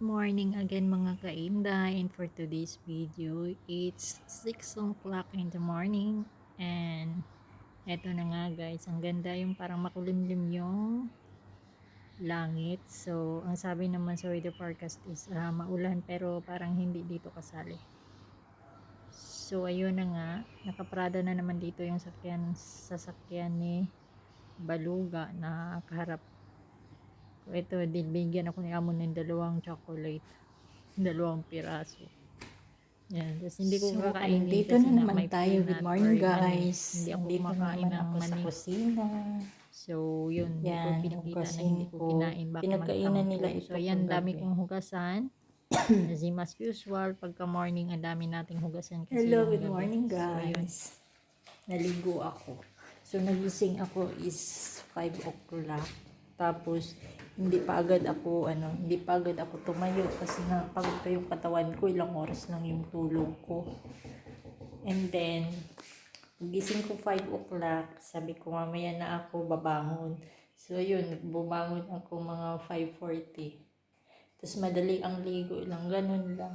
morning again mga kainda and for today's video it's 6 o'clock in the morning. And eto na nga guys ang ganda yung parang makulimlim yung langit. So ang sabi naman sa weather forecast is ah, maulan pero parang hindi dito kasali. So ayun na nga nakaprada na naman dito yung sakyan sasakyan ni Baluga na kaharap ito, bigyan ako ni Amon ng dalawang chocolate. Dalawang piraso. Yan. Tapos hindi ko So, kakainin kasi na naman tayo. Good morning, guys. Hindi ako Andito kumakain ng ako sa kusina. So, yun. Hindi ko Yan, pinakita na hugasin hindi ko ko. kinain. Baka Pinagkainan nila ito So, yan. Dami kong hugasan. As in, as usual, pagka morning, ang dami nating hugasan. Kasi Hello, good gabi. morning So, guys. Naligo ako. So, nagising ako is 5 o'clock. Tapos, hindi pa agad ako, ano, hindi pa agad ako tumayo kasi nga pagod pa yung katawan ko. Ilang oras lang yung tulog ko. And then, gising ko 5 o'clock. Sabi ko, mamaya na ako babangon. So, yun, bumangon ako mga 5.40. Tapos, madali ang ligo lang. Ganun lang.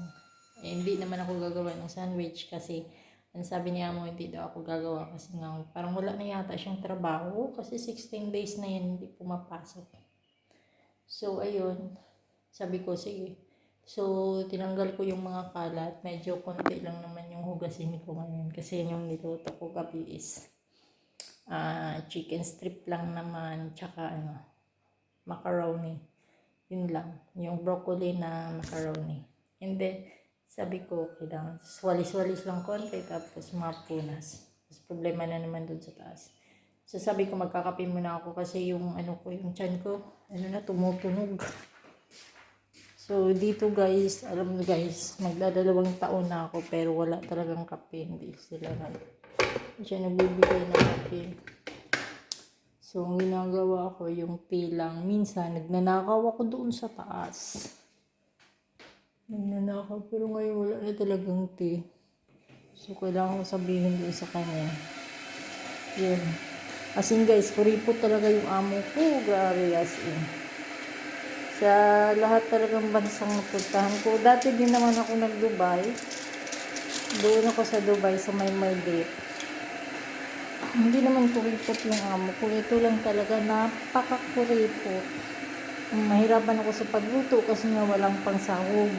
Eh, hindi naman ako gagawa ng sandwich kasi ang sabi niya mo hindi daw ako gagawa kasi nga parang wala na yata siyang trabaho kasi 16 days na yan hindi pumapasok. So, ayun. Sabi ko, sige. So, tinanggal ko yung mga kalat. Medyo konti lang naman yung hugasin ko ngayon. Kasi yun yung niluto ko gabi is ah, chicken strip lang naman. Tsaka ano, macaroni. Yun lang. Yung broccoli na macaroni. And then, sabi ko, kailangan walis-walis lang konti tapos mapunas. Tapos problema na naman dun sa taas. So sabi ko magkakape muna ako kasi yung ano ko, yung chan ko, ano na, tumutunog. So dito guys, alam mo guys, magdadalawang taon na ako pero wala talagang kape. Hindi sila na, siya nagbibigay ng kape. So ang ginagawa ko yung pilang. Minsan nagnanakaw ako doon sa taas. Nagnanakaw pero ngayon wala na talagang tea. So kailangan ko sabihin doon sa kanya. Yun. As in guys, kuripot talaga yung amo ko. Grabe as in. Sa lahat talagang bansang napuntahan ko. Dati din naman ako nag-Dubai. Doon ako sa Dubai sa may Maldives. Hindi naman kuripot yung amo ko. Ito lang talaga napakakuripot. Mahirapan ako sa pagluto kasi nga walang pangsahog.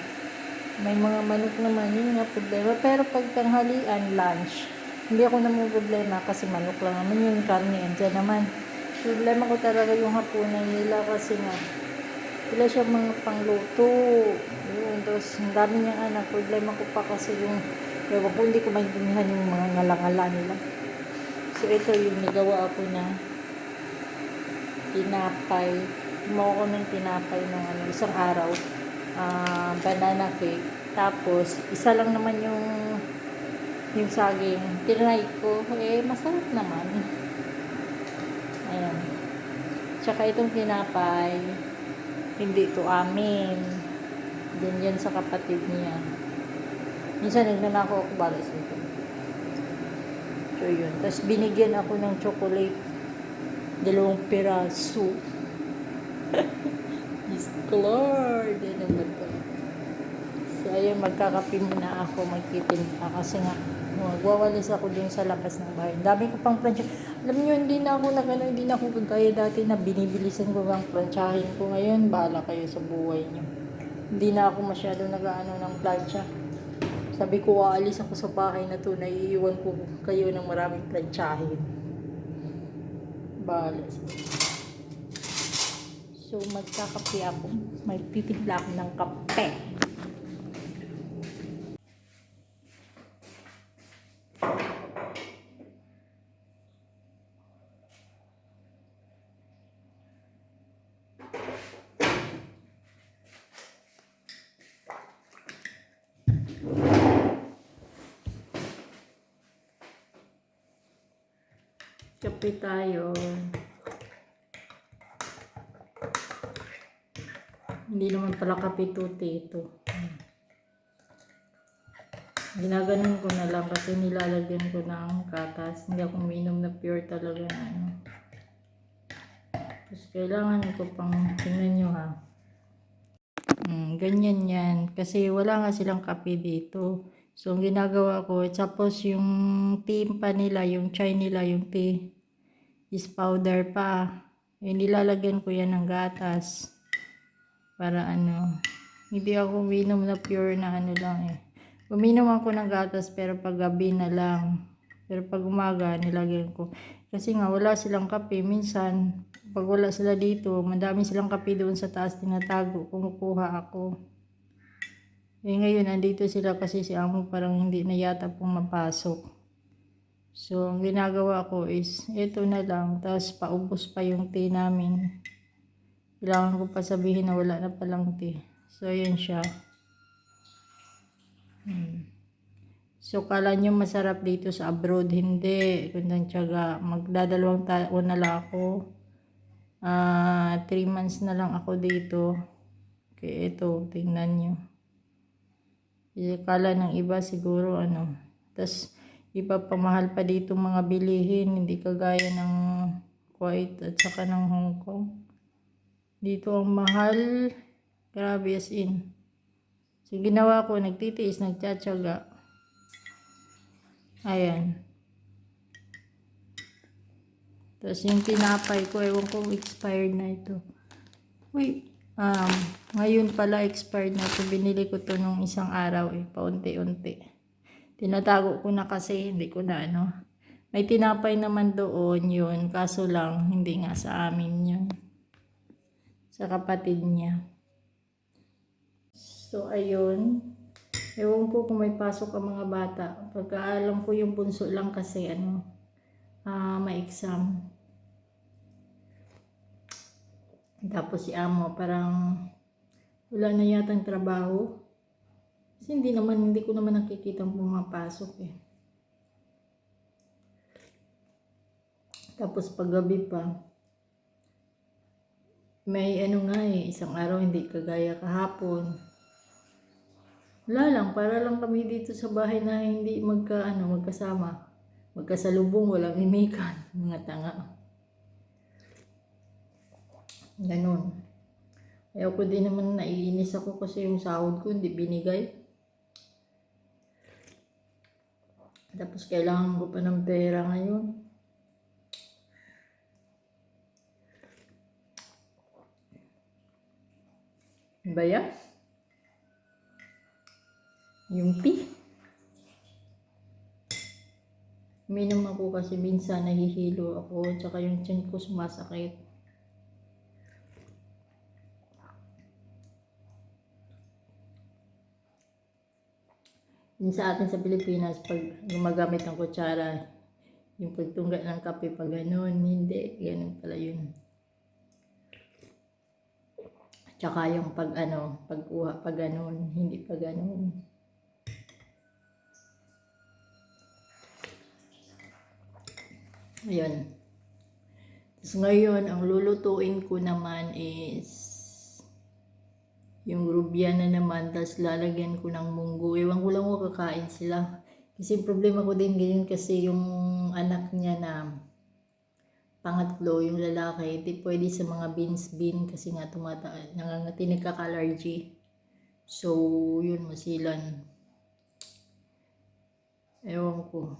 May mga manok naman, yun nga problema. Pero pag tanghalian, lunch, hindi ako naman problema kasi manok lang naman yun, karne, andyan naman. Problema ko talaga yung hapunan nila kasi nga, wala siya mga pangluto. Yun, tapos ang dami niyang anak. Problema ko pa kasi yung, ewan ko, hindi ko maintindihan yung mga ngalangala nila. So, ito yung nagawa ako na tinapay. Gumawa ko ng tinapay ng ano, isang araw. ah, banana cake. Tapos, isa lang naman yung yung saging. Tinry ko. Eh, masarap naman. Ayan. Tsaka itong tinapay, hindi ito amin. Din yan sa kapatid niya. Minsan nagnanako ako balas ito. So, yun. Tapos, binigyan ako ng chocolate. Dalawang piraso. Yes, Lord. Ang bato. So, ayun, magkakape muna ako, magtitinda. Kasi nga, magwawalis ako dun sa labas ng bahay. Dami ko pang plancha. Alam nyo, hindi na ako nag, ano, hindi na ako kagaya dati na binibilisan ko ang planchahin ko. Ngayon, bahala kayo sa buhay nyo. Hindi na ako masyado nag-ano ng plancha. Sabi ko, aalis ako sa bahay na to, naiiwan ko kayo ng maraming planchahin. Bahala So, magkakape ako. Magtitimpla ako ng kape. Kape tayo. Hindi naman pala kape tuti ito. Ginaganon ko na lang kasi nilalagyan ko ng katas. Hindi ako uminom na pure talaga na ano. Tapos kailangan ko pang tingnan nyo ha. Mm, ganyan yan. Kasi wala nga silang kape dito. So, ang ginagawa ko, tapos yung timpa nila, yung chai nila, yung tea, is powder pa. Eh, nilalagyan ko yan ng gatas. Para ano, hindi ako uminom na pure na ano lang eh. Uminom ako ng gatas pero pag gabi na lang. Pero pag umaga, nilagyan ko. Kasi nga, wala silang kape. Minsan, pag wala sila dito, madami silang kape doon sa taas tinatago. Kumukuha ako. Eh ngayon, andito sila kasi si amo parang hindi na yata pumapasok. So, ang ginagawa ko is, ito na lang. Tapos, paubos pa yung tea namin. Kailangan ko pa sabihin na wala na palang tea. So, ayan siya. Hmm. So, kala nyo masarap dito sa abroad. Hindi. Kundang tiyaga. Magdadalawang taon na lang ako. Ah, three months na lang ako dito. Kaya ito, tingnan nyo. Eh, Kala ng iba siguro ano. Tapos, iba pa mahal pa dito mga bilihin. Hindi kagaya ng Kuwait at saka ng Hong Kong. Dito ang mahal. Grabe as in. So, ginawa ko, nagtitiis, nagtsatsaga. Ayan. Tapos yung tinapay ko, ewan ko expired na ito. Uy, um, ngayon pala expired na ito. Binili ko to nung isang araw eh, paunti-unti. Tinatago ko na kasi, hindi ko na ano. May tinapay naman doon yun, kaso lang, hindi nga sa amin yun. Sa kapatid niya. So, ayun. Ewan ko kung may pasok ang mga bata. Pagkaalam ko yung bunso lang kasi, ano, ah may exam. Tapos si amo parang wala na yatang trabaho. Kasi hindi naman, hindi ko naman nakikita pumapasok eh. Tapos paggabi pa, may ano nga eh, isang araw hindi kagaya kahapon. Wala lang, para lang kami dito sa bahay na hindi magka, ano, magkasama. Magkasalubong, walang imikan, mga tanga. Ganon. Ayaw ko din naman naiinis ako kasi yung sahod ko hindi binigay. Tapos kailangan ko pa ng pera ngayon. Ba yan? Yung tea. Uminom ako kasi minsan nahihilo ako tsaka yung tiyan ko sumasakit. Yun sa atin sa Pilipinas, pag gumagamit ng kutsara, yung pagtungga ng kape pag ganun, hindi, ganun pala yun. Tsaka yung pag ano, pagkuha pag ganun, hindi pag ganun. Ayun. Tapos ngayon, ang lulutuin ko naman is yung rubya na naman, tapos lalagyan ko ng munggo. Ewan ko lang kung kakain sila. Kasi problema ko din ganyan kasi yung anak niya na pangatlo, yung lalaki, hindi pwede sa mga beans bean kasi nga tumata, nangangati, nagkaka-allergy. So, yun, masilan. Ewan ko.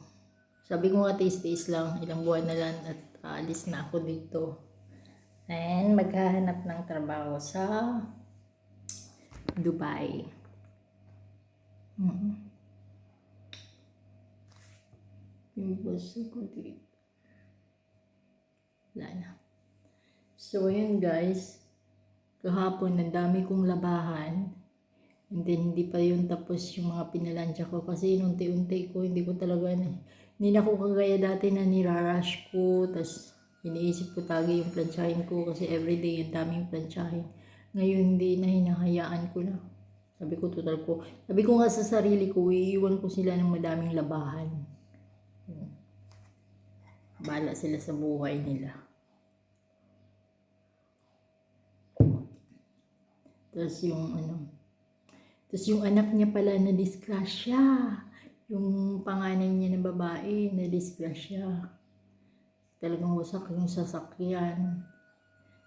Sabi ko nga taste-taste lang, ilang buwan na lang at aalis na ako dito. And maghahanap ng trabaho sa Dubai. Mm. Yung boss ko dito. Wala na. So, ayun guys. Kahapon, ang dami kong labahan. And then, hindi pa yun tapos yung mga pinalansya ko. Kasi unti-unti ko, hindi ko talaga na, hindi na ako kagaya dati na nirarush ko. Tapos, iniisip ko tagi yung plansyahin ko. Kasi everyday, ang daming plansyahin. Ngayon, hindi na hinahayaan ko na. Sabi ko, total ko. Sabi ko nga sa sarili ko, iiwan ko sila ng madaming labahan. Hmm. Bahala sila sa buhay nila. Tapos yung ano, tapos yung anak niya pala na disgrasya. Yung panganay niya na babae na disgrasya. Talagang wasak yung sasakyan.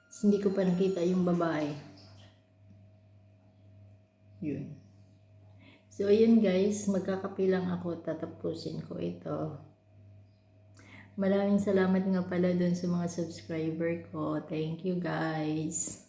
Tapos hindi ko pa nakita yung babae. Yun. So, ayun guys, magkakape lang ako, tatapusin ko ito. Maraming salamat nga pala dun sa mga subscriber ko. Thank you guys.